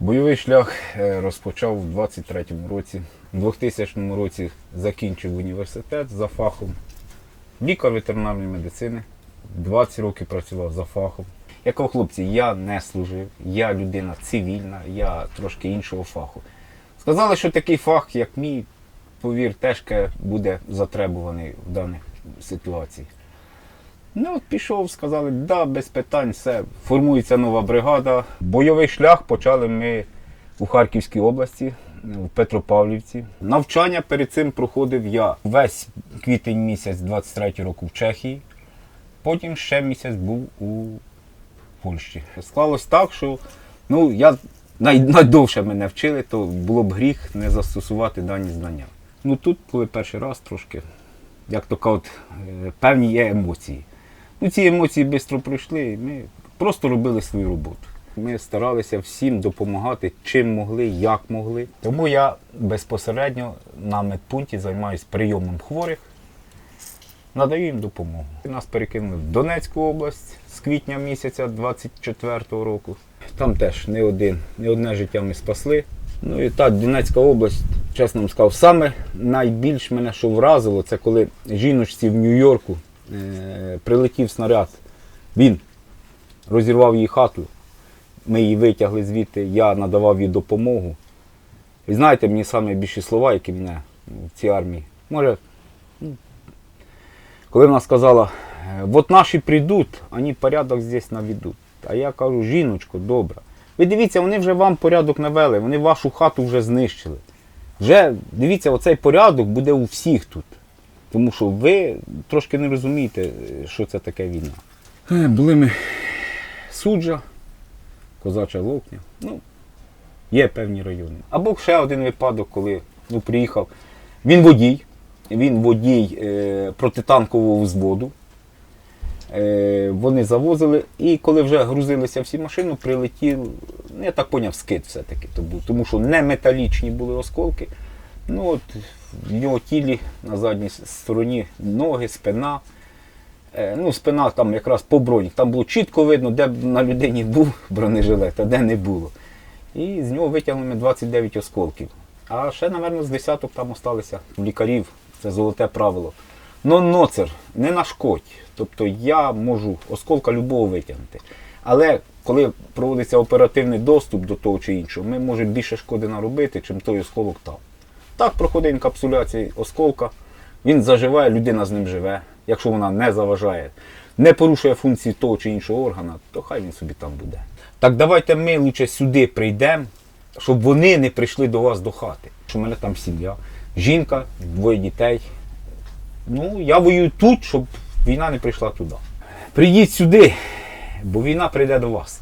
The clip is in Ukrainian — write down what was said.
Бойовий шлях е, розпочав у 23-му році. У 2000 році закінчив університет за фахом. Лікар ветеринарної медицини. 20 років працював за фахом. Я кажу, хлопці, я не служив, я людина цивільна, я трошки іншого фаху. Сказали, що такий фах, як мій, повір, теж буде затребуваний в даних ситуаціях. Ну, от пішов, сказали, да, без питань, все, формується нова бригада. Бойовий шлях почали ми у Харківській області, в Петропавлівці. Навчання перед цим проходив я весь квітень місяць 23 року в Чехії. Потім ще місяць був у Польщі. Склалось так, що ну, я най, найдовше мене вчили, то було б гріх не застосувати дані знання. Ну тут, коли перший раз трошки, як то кажуть, е, певні є емоції. Ну, ці емоції швидко пройшли, і ми просто робили свою роботу. Ми старалися всім допомагати, чим могли, як могли. Тому я безпосередньо на медпункті займаюся прийомом хворих, надаю їм допомогу. Нас перекинули в Донецьку область з квітня місяця 24-го року. Там теж не, один, не одне життя ми спасли. Ну і так, Донецька область, чесно вам сказав, саме найбільш мене що вразило, це коли жіночці в Нью-Йорку прилетів снаряд. Він розірвав її хату. Ми її витягли звідти, я надавав їй допомогу. І знаєте, мені саме більші слова, які мене в цій армії. Може, ну, коли вона сказала, «Е, от наші прийдуть, вони порядок здесь наведуть. А я кажу, жіночко, добра. Ви дивіться, вони вже вам порядок навели, вони вашу хату вже знищили. Вже дивіться, оцей порядок буде у всіх тут. Тому що ви трошки не розумієте, е, що це таке війна. Е, Були ми суджа, козача локня. Ну, є певні райони. Або ще один випадок, коли ну, приїхав. Він водій, він водій е, протитанкового взводу. Е, вони завозили, і коли вже грузилися всі машини, прилетів, ну, я так поняв, скид все-таки тому що не металічні були осколки. Ну от в нього тілі на задній стороні ноги, спина. Е, ну, спина там якраз по броні. Там було чітко видно, де на людині був бронежилет, а де не було. І з нього витягнули 29 осколків. А ще, напевно, з десяток там осталися лікарів. Це золоте правило. Но ноцер не нашкодь. Тобто я можу осколка любого витягнути. Але коли проводиться оперативний доступ до того чи іншого, ми можемо більше шкоди наробити, чим той осколок там. Так проходить інкапсуляція осколка, він заживає, людина з ним живе. Якщо вона не заважає, не порушує функції того чи іншого органа, то хай він собі там буде. Так давайте ми лучше сюди прийдемо, щоб вони не прийшли до вас до хати. Що в мене там сім'я, жінка, двоє дітей. Ну, я воюю тут, щоб війна не прийшла туди. Прийдіть сюди, бо війна прийде до вас.